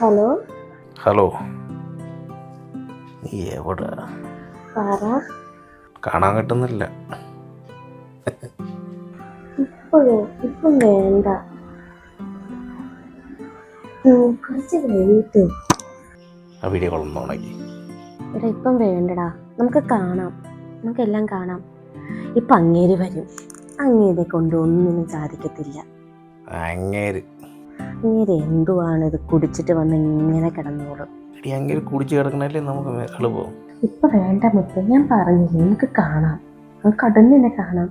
Hello? Hello. നീ എവിടെ? കാണാൻ കിട്ടുന്നില്ല. ഇപ്പോഴോ? ഇപ്പം വേണ്ട. കുറച്ച് കഴിഞ്ഞിട്ട്. ആ വീഡിയോ ഉണക്കി എടാ ഇപ്പം വേണ്ടടാ. നമുക്ക് കാണാം. നമുക്കെല്ലാം കാണാം. ഇപ്പം അങ്ങേര് വരും. അങ്ങേരെ കൊണ്ട് ഒന്നിനും സാധിക്കത്തില്ല. അങ്ങേര്. അങ്ങേര് എന്തുവാണ് ഇത്? കുടിച്ചിട്ട് വന്ന് ഇങ്ങനെ കിടന്നോളും. കുടിച്ച് കിടക്കണല്ലേ നമുക്ക് എളുപ്പം ഇപ്പൊ വേണ്ട മുത്ത് ഞാൻ പറഞ്ഞില്ലേ നമുക്ക് കാണാം. നമുക്ക് കടന്ന് തന്നെ കാണാം.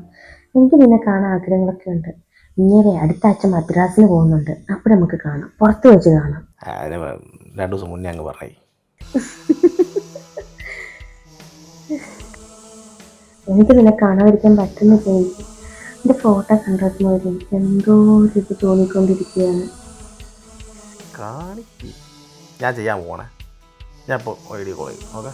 എനിക്ക് നിന്നെ കാണാൻ ആഗ്രഹങ്ങളൊക്കെ ഉണ്ട്. ഇങ്ങനെ അടുത്ത ആഴ്ച മദ്രാസിന് പോകുന്നുണ്ട്. അപ്പോൾ നമുക്ക് കാണാം. പുറത്ത് വെച്ച് കാണാം. രണ്ടു ദിവസം മുന്നേ അങ്ങ് പറഞ്ഞു എനിക്ക് നിന്നെ കാണാതിരിക്കാൻ പറ്റുന്നില്ല? എനിക്ക് എന്റെ ഫോട്ടോ എനിക്ക് എന്തോ ഒരു ഇത് തോന്നിക്കൊണ്ടിരിക്കുകയാണ്. കാണിക്ക്. ഞാൻ ചെയ്യാൻ പോണേ. ഞാൻ ഇപ്പോൾ വീഡിയോ കോൾ ചെയ്യും. ഓക്കെ?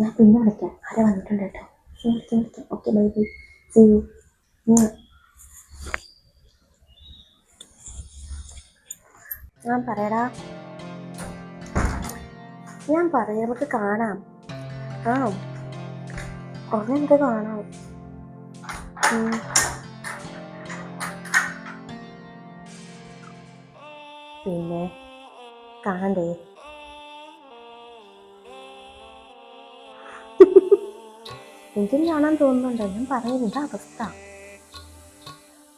ഞാൻ വന്നിട്ടുണ്ട് ഞാൻ പറയടാ. ഞാൻ പറയാം നമുക്ക് കാണാം. ആ. കുറേ നമുക്ക് കാണാം പിന്നെ കാണണ്ടേ എനിക്കും കാണാൻ തോന്നുന്നുണ്ട്? ഞാൻ പറയുന്നത് അവസ്ഥ.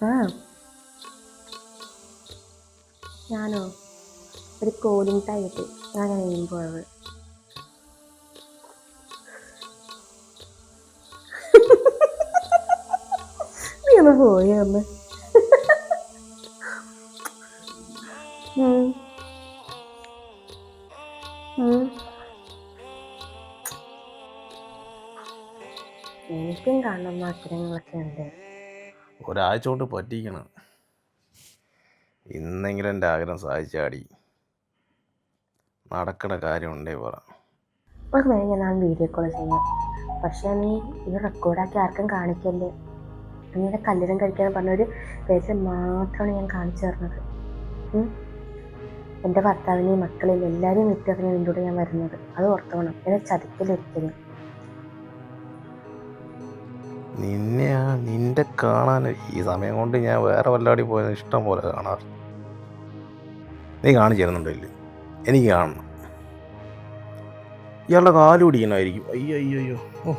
ആ. ഞാനോ? ഒരു കോലിംഗ് ടൈറ്റ് ഞാൻ കഴിയുമ്പോൾ അവൾ പോയി ഒന്ന് എനിക്കും കാണുന്ന ആഗ്രഹങ്ങളൊക്കെ ഉണ്ട്. ഒരാഴ്ച കൊണ്ട് പറ്റിക്കണം. ഇന്നെങ്കിലും എന്റെ ആഗ്രഹം സാധിച്ചാടി നടക്കണ കാര്യം ഉണ്ടേ പറ. ഒരു വേണമെങ്കിൽ ഞാൻ വീഡിയോ കോൾ ചെയ്യാം പക്ഷെ നീ ഇത് റെക്കോർഡാക്കി ആർക്കും കാണിക്കല്ലേ? നീയുടെ കല്യാണം കഴിക്കാൻ പറഞ്ഞൊരു പേര് മാത്രമാണ് ഞാൻ കാണിച്ചു തരുന്നത്. എന്റെ ഭർത്താവിനെയും മക്കളെയും എല്ലാവരെയും വിറ്ററിഞ്ഞ് നിന്റെ കൂടെ ഞാൻ വരുന്നത്. അത് ഓർത്തോണം. എന്നെ ചതിക്കലൊരിക്കലും. നിന്നെ നിന്റെ കാണാൻ ഈ സമയം കൊണ്ട് ഞാൻ വേറെ വല്ലാടി പോയത് ഇഷ്ടം പോലെ കാണാറ്. നീ കാണിച്ചു തരുന്നുണ്ടോ ഇല്ല? എനിക്ക് കാണണം. ഇയാളുടെ കാൽ പിടിക്കണമായിരിക്കും. അയ്യോ അയ്യോ അയ്യോ ഓ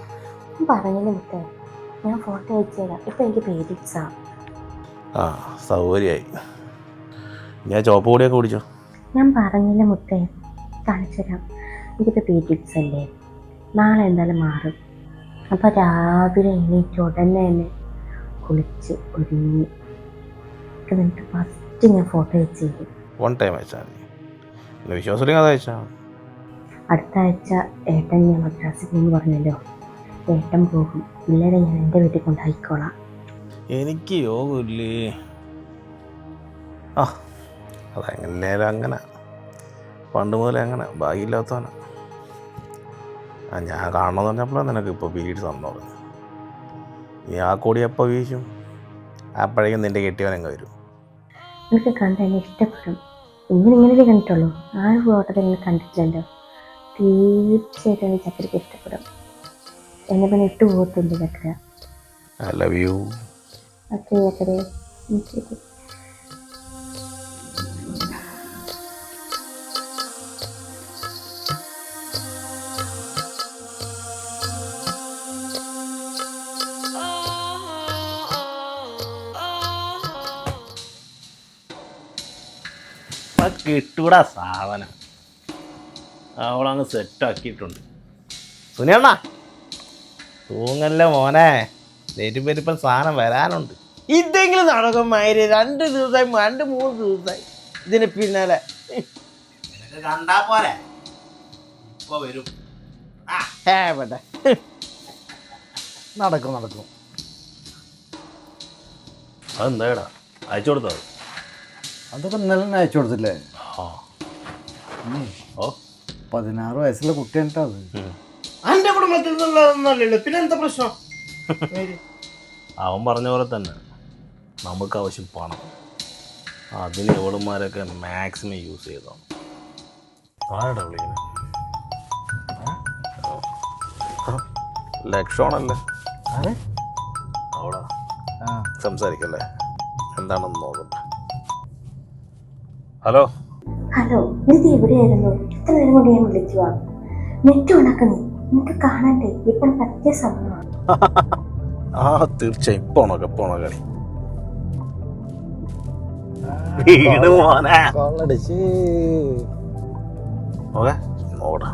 ഞാൻ മുത്തേ. ഞാൻ ഫോട്ടോ അയച്ചു തരാം. ഇപ്പം എനിക്ക് പേടിച്ചാ. ആ സൗകര്യമായി. ഞാൻ ചോപ്പ് കൂടിയൊക്കെ കുടിച്ചോ? ഞാൻ പറഞ്ഞില്ല മുത്തേ? കാണിച്ചു തരാം. ഇതിപ്പോൾ ടിപ്സ് അല്ലേ? നാളെ എന്തായാലും മാറും. അപ്പോൾ രാവിലെ എണീറ്റ് ഉടനെ തന്നെ കുളിച്ച് ഒരുങ്ങി. നിനക്ക് ഫസ്റ്റ് ഞാൻ ഫോട്ടോ അയച്ചു തരും. വൺ ടൈം അയച്ചാൽ മതി. പിന്നെ വിശ്വാസമില്ലെങ്കിൽ അത് അയച്ചാൽ അടുത്ത ആഴ്ച ഏട്ടൻ ഞാൻ മദ്രാസിൽ പോകുന്നു പറഞ്ഞല്ലോ. ഏട്ടൻ പോകും. പിള്ളേരെ ഞാൻ എന്റെ വീട്ടിൽ കൊണ്ടായിക്കോളാം എനിക്ക് യോഗമില്ലേ ആ. അതെങ്ങനെയാലും അങ്ങനെ. പണ്ട് മുതലേ അങ്ങനെ. ഭാഗ്യമില്ലാത്തവനാ. ആ ഞാൻ കാണണമെന്ന് പറഞ്ഞപ്പോഴാണ് നിനക്ക് ഇപ്പോൾ പീരീഡ്സ് ആണെന്ന് പറഞ്ഞു നീ ആ കൊടി എപ്പോൾ വീശും? അപ്പോഴേക്കും നിന്റെ കെട്ടിയവനങ്ങ് വരും? എനിക്ക് കണ്ട എന്നെ ഇഷ്ടപ്പെടും. ഇങ്ങനെ ഇങ്ങനെയല്ലേ കണ്ടിട്ടുള്ളൂ ആ ഫോട്ടോ എന്നെ കണ്ടിട്ടില്ലല്ലോ. തീർച്ചയായിട്ടും എനിക്ക് ചക്കരയ്ക്ക് ഇഷ്ടപ്പെടും. എന്നെ പിന്നെ ഇട്ട് പോകത്തില്ല ചക്കര. ഐ ലവ് യു ഓക്കെ ചക്കരേ. കിട്ടൂടാ സാധനം. അവളങ്ങ് സെറ്റാക്കിയിട്ടുണ്ട് സുനിയണ്ണ തൂങ്ങല്ല മോനെ? നെരുപെരുപ്പൻ സാധനം വരാനുണ്ട്. ഇതെങ്കിലും നടക്കും മാതിരി രണ്ട് ദിവസമായി രണ്ട് മൂന്ന് ദിവസമായി. ഇതിന് പിന്നാലെ. കണ്ടാ പോരെ? ഇപ്പൊ വരും. ഏ വേണ്ട. നടക്കും നടക്കും. അതെന്താടാ അയച്ചു കൊടുത്തോ? അതൊക്കെ നല്ല അയച്ചു കൊടുത്തില്ലേ? ഓ. പതിനാറ് വയസ്സുള്ള കുട്ടിയാണ് ട്ടോ അത് എന്റെ കുടുംബത്തിൽ നിന്നുള്ളതൊന്നുമല്ലല്ലോ പിന്നെ എന്താ പ്രശ്നം? അവൻ പറഞ്ഞ പോലെ തന്നെ. നമുക്ക് ആവശ്യം പണം. അതിന് എവളുമാരൊക്കെ മാക്സിമം യൂസ് ചെയ്തോ ആരുടെ വിളിക്കുന്നത് ലക്ഷണല്ലേ? അവളാ. ആ. സംസാരിക്കല്ലേ? എന്താണെന്ന് നോക്കണ്ട ഹലോ? ഹലോ നീ എവിടെയായിരുന്നു? എത്ര നേരം കൊണ്ട് ഞാൻ വിളിക്കുക നെറ്റ് ഉണക്കുന്നേ നിനക്ക് കാണണ്ടേ? ഇപ്പം പറ്റിയ സമയമാണ്. ആ തീർച്ചയായും. ഇപ്പൊ ഉണക്ക കളി മോനെ. കൊള്ളടിച്ച്. ഓക്കെ നോടാ.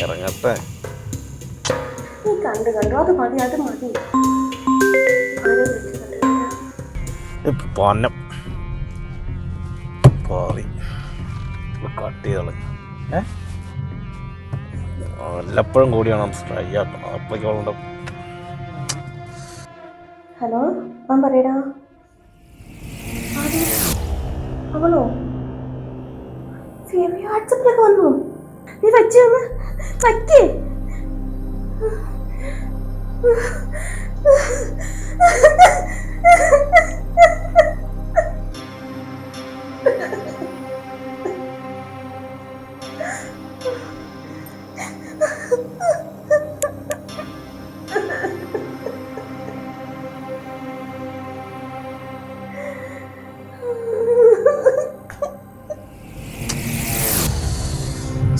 ഇറങ്ങട്ടെ. കണ്ടു കണ്ടു. അത് മതി അത് മതി. ആരോ വിളിക്കുന്നുണ്ട്. പൊന്നം. പാറി. കട്ട് ചെയ്തള. ഏ? വല്ലപ്പോഴും കൂടിയാണ് ട്രൈ ആക്കണം അപ്പോഴേക്കും ഹലോ ഞാൻ പറയടാ? അവളോ? വാട്സപ്പിലൊക്കെ വന്നു? നീ വച്ചു വയ്ക്കേ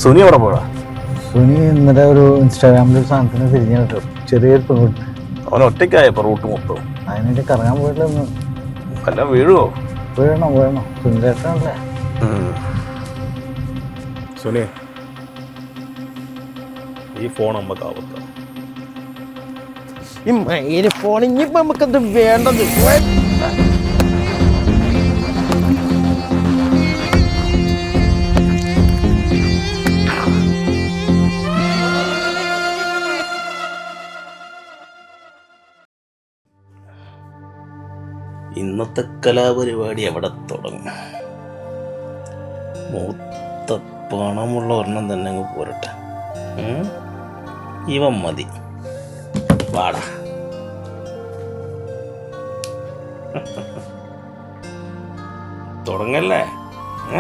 സുനി അവിടെ പോടാ സുനി ഇന്നലെ ഒരു ഇൻസ്റ്റാഗ്രാമിൽ ഒരു സാധനത്തിന് തിരിഞ്ഞു കേട്ടോ ചെറിയൊരു പെൺകുട്ടി അവൻ ഒറ്റയ്ക്കായപ്പോ റൂട്ട് മൊത്തം. അതിനായിട്ട് കറങ്ങാൻ പോയിട്ടില്ലെന്ന് അല്ല വീഴുവോ? വീഴണം വീഴണം. സുന്ദരേട്ടനല്ലേ സുനി ഈ ഫോൺ നമുക്ക് ആവത്ത ഈ ഫോൺ ഇനിയിപ്പോ നമുക്കത് വേണ്ടത്? ഇന്നത്തെ കലാപരിപാടി എവിടെ തുടങ്ങും. മൂത്ത പണമുള്ള ഒരെണ്ണം തന്നെ അങ്ങ് പോരട്ടെ. ഇവ മതി. വാടാ. തുടങ്ങല്ലേ? ഏ